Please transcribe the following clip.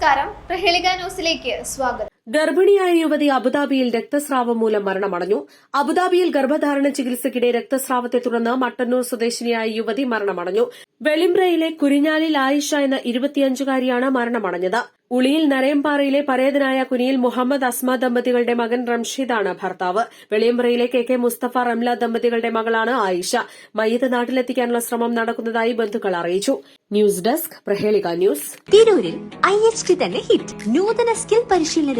നമസ്കാരം പ്രഹേളിക ന്യൂസിലേക്ക് സ്വാഗതം ഗർഭിണിയായ യുവതി അബുദാബിയിൽ രക്തസ്രാവം മൂലം മരണമടഞ്ഞു. അബുദാബിയിൽ ഗർഭധാരണ ചികിത്സയ്ക്കിടെ രക്തസ്രാവത്തെ തുടർന്ന് മട്ടന്നൂർ സ്വദേശിനിയായ യുവതി മരണമടഞ്ഞു. വെളിമ്പ്രയിലെ കുരിഞ്ഞാലിൽ ആയിഷ എന്ന ഇരുപത്തിയഞ്ചുകാരിയാണ് മരണമടഞ്ഞത്. ഉളിയിൽ നരയമ്പാറയിലെ പരേതനായ കുനിയിൽ മുഹമ്മദ് അസ്മ ദമ്പതികളുടെ മകൻ റംഷീദാണ് ഭർത്താവ്. വെളിയമ്പ്രയിലെ കെ കെ മുസ്തഫ റംല ദമ്പതികളുടെ മകളാണ് ആയിഷ. മയ്യത്ത് നാട്ടിലെത്തിക്കാനുള്ള ശ്രമം നടക്കുന്നതായി ബന്ധുക്കൾ അറിയിച്ചു. News desk Prahelika news. തിരൂരിൽ ഐ എച്ച് തന്നെ ഹിറ്റ്. നൂതന സ്കിൽ പരിശീലന